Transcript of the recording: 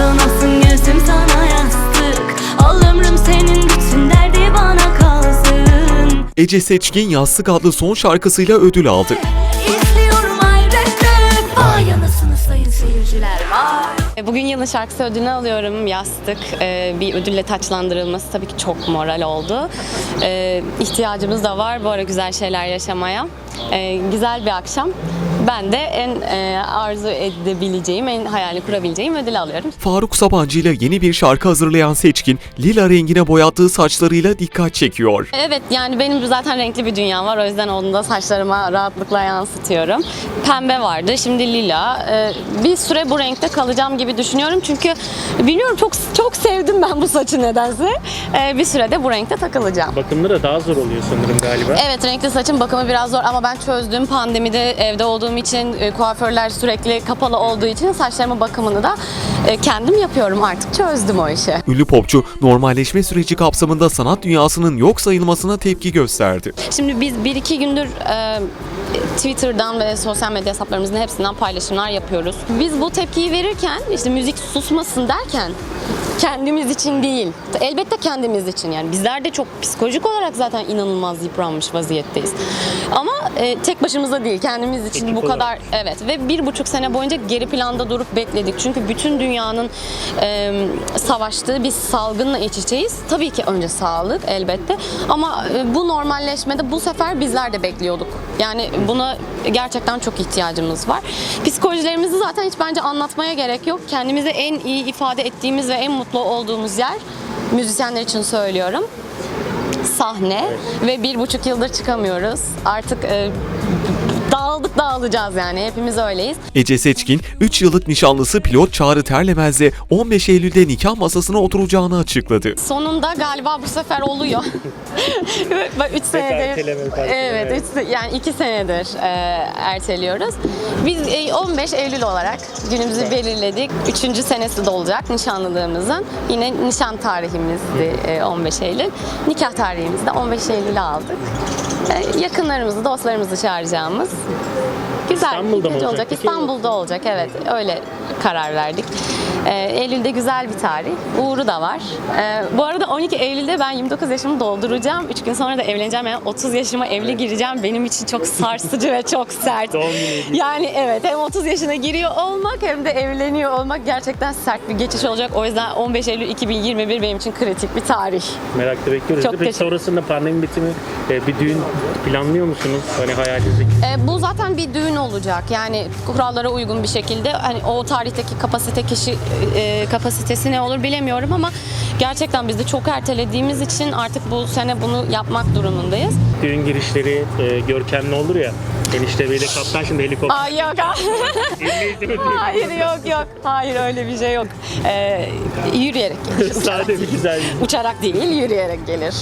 olsun gözüm sana yastık Al ömrüm senin bütün derdi bana kalsın Ece Seçkin Yastık adlı son şarkısıyla ödül aldı. İzliyorum hayretle Vay anasını sayın seyirciler vay E, Bugün yılın şarkısı ödülünü alıyorum. Yastık e, bir ödülle taçlandırılması tabii ki çok moral oldu. E, ihtiyacımız da var bu ara güzel şeyler yaşamaya. E, güzel bir akşam. Ben de en e, arzu edebileceğim, en hayali kurabileceğim ödülü alıyorum. Faruk Sabancı ile yeni bir şarkı hazırlayan Seçkin, lila rengine boyattığı saçlarıyla dikkat çekiyor. Evet yani benim zaten renkli bir dünyam var o yüzden onu da saçlarıma rahatlıkla yansıtıyorum. Pembe vardı şimdi lila. Ee, bir süre bu renkte kalacağım gibi düşünüyorum çünkü biliyorum çok çok sevdim ben bu saçı nedense. Ee, bir sürede bu renkte takılacağım. Bakımları da daha zor oluyor sanırım galiba. Evet renkli saçın bakımı biraz zor ama ben çözdüm. Pandemide evde olduğum için e, kuaförler sürekli kapalı olduğu için saçlarımın bakımını da e, kendim yapıyorum artık çözdüm o işi. Ünlü popçu, normalleşme süreci kapsamında sanat dünyasının yok sayılmasına tepki gösterdi. Şimdi biz bir iki gündür e, Twitter'dan ve sosyal medya hesaplarımızın hepsinden paylaşımlar yapıyoruz. Biz bu tepkiyi verirken işte müzik susmasın derken kendimiz için değil. Elbette kendimiz için yani bizler de çok psikolojik olarak zaten inanılmaz yıpranmış vaziyetteyiz. Ama e, tek başımıza değil kendimiz için Ekip bu olarak. kadar evet ve bir buçuk sene boyunca geri planda durup bekledik. Çünkü bütün dünyanın e, savaştığı bir salgınla iç içeyiz. Tabii ki önce sağlık elbette ama e, bu normalleşmede bu sefer bizler de bekliyorduk. Yani buna gerçekten çok ihtiyacımız var. Psikolojilerimizi zaten hiç bence anlatmaya gerek yok. Kendimizi en iyi ifade ettiğimiz ve en mutlu olduğumuz yer müzisyenler için söylüyorum sahne ve bir buçuk yıldır çıkamıyoruz. Artık e, dağıldık dağılacağız yani hepimiz öyleyiz. Ece Seçkin, 3 yıllık nişanlısı pilot Çağrı Terlemez'le 15 Eylül'de nikah masasına oturacağını açıkladı. Sonunda galiba bu sefer oluyor. 3 senedir. Evet, üç, yani 2 senedir e, erteliyoruz. Biz e, 15 Eylül olarak günümüzü belirledik. 3. senesi de olacak nişanlılığımızın. Yine nişan tarihimizdi e, 15 Eylül. Nikah tarihimizi de 15 Eylül'e aldık. E, yakınlarımızı, dostlarımızı çağıracağımız Güzel, İstanbul'da mı gece olacak peki? İstanbul'da olacak evet. Öyle karar verdik. Ee, Eylül'de güzel bir tarih. Uğur'u da var. Ee, bu arada 12 Eylül'de ben 29 yaşımı dolduracağım. 3 gün sonra da evleneceğim. Yani 30 yaşıma evli gireceğim. Benim için çok sarsıcı ve çok sert. Yani evet hem 30 yaşına giriyor olmak hem de evleniyor olmak gerçekten sert bir geçiş olacak. O yüzden 15 Eylül 2021 benim için kritik bir tarih. Merakla bekliyoruz. Çok Peki teşekkür- sonrasında pandemi bitimi e, bir düğün planlıyor musunuz? Hani hayalinizdeki. E, bu zaten bir düğün olacak. Yani kurallara uygun bir şekilde. Hani o tarihteki kapasite kişi e, kapasitesi ne olur bilemiyorum ama gerçekten biz de çok ertelediğimiz için artık bu sene bunu yapmak durumundayız. Düğün girişleri e, görkemli olur ya. Enişte beyle kaptan şimdi helikopter. Ay yok. Hayır yok yok. Hayır öyle bir şey yok. E, yürüyerek gelir. Sade bir güzel. Uçarak değil yürüyerek gelir.